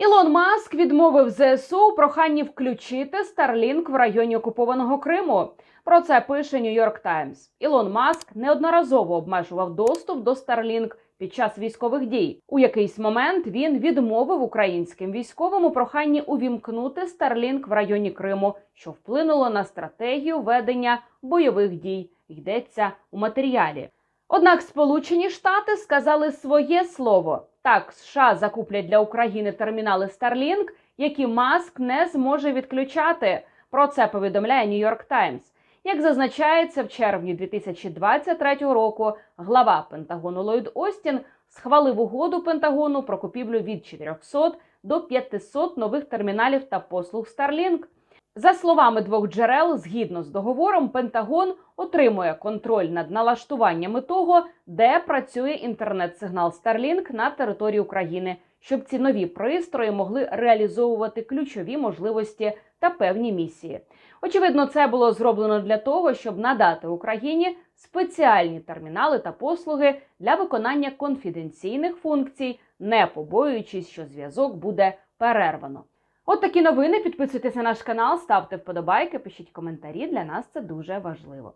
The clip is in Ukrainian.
Ілон Маск відмовив ЗСУ у проханні включити Starlink в районі окупованого Криму. Про це пише York Times. Ілон Маск неодноразово обмежував доступ до Starlink під час військових дій. У якийсь момент він відмовив українським військовим у проханні увімкнути Starlink в районі Криму, що вплинуло на стратегію ведення бойових дій. Йдеться у матеріалі. Однак Сполучені Штати сказали своє слово. Так, США закуплять для України термінали Starlink, які Маск не зможе відключати. Про це повідомляє York Times. Як зазначається, в червні 2023 року глава Пентагону Ллойд Остін схвалив угоду Пентагону про купівлю від 400 до 500 нових терміналів та послуг Starlink. За словами двох джерел, згідно з договором, Пентагон отримує контроль над налаштуваннями того, де працює інтернет-сигнал Starlink на території України, щоб ці нові пристрої могли реалізовувати ключові можливості та певні місії. Очевидно, це було зроблено для того, щоб надати Україні спеціальні термінали та послуги для виконання конфіденційних функцій, не побоюючись, що зв'язок буде перервано. От такі новини. Підписуйтесь на наш канал, ставте вподобайки, пишіть коментарі. Для нас це дуже важливо.